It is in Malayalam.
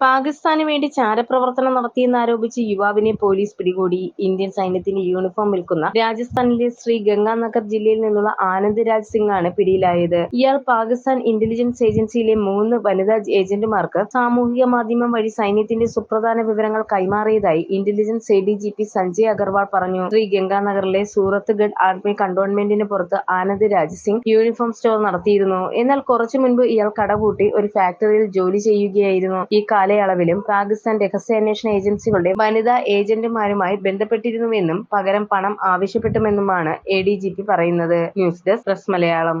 പാകിസ്ഥാന് വേണ്ടി ചാരപ്രവർത്തനം നടത്തിയെന്നാരോപിച്ച് യുവാവിനെ പോലീസ് പിടികൂടി. ഇന്ത്യൻ സൈന്യത്തിന്റെ യൂണിഫോം വിൽക്കുന്ന രാജസ്ഥാനിലെ ശ്രീ ഗംഗാനഗർ ജില്ലയിൽ നിന്നുള്ള ആനന്ദ് രാജ് സിംഗ് ആണ് പിടിയിലായത്. ഇയാൾ പാകിസ്ഥാൻ ഇന്റലിജൻസ് ഏജൻസിയിലെ മൂന്ന് വനിതാ ഏജന്റുമാർക്ക് സാമൂഹിക മാധ്യമം വഴി സൈന്യത്തിന്റെ സുപ്രധാന വിവരങ്ങൾ കൈമാറിയതായി ഇന്റലിജൻസ് എഡിജിപി സഞ്ജയ് അഗർവാൾ പറഞ്ഞു. ശ്രീ ഗംഗാനഗറിലെ സൂറത്ത് ഗഡ് ആർമി കണ്ടോൺമെന്റിന് പുറത്ത് ആനന്ദ് രാജ് സിംഗ് യൂണിഫോം സ്റ്റോർ നടത്തിയിരുന്നു. എന്നാൽ കുറച്ചു മുൻപ് ഇയാൾ കടകൂട്ടി ഒരു ഫാക്ടറിയിൽ ജോലി ചെയ്യുകയായിരുന്നു. ഈ കാലയളവിലും പാകിസ്ഥാൻ രഹസ്യാന്വേഷണ ഏജൻസികളുടെ വനിതാ ഏജന്റുമാരുമായി ബന്ധപ്പെട്ടിരുന്നുവെന്നും പകരം പണം ആവശ്യപ്പെട്ടുമെന്നുമാണ് എ ഡി ജി പി പറയുന്നത്. News desk press Malayalam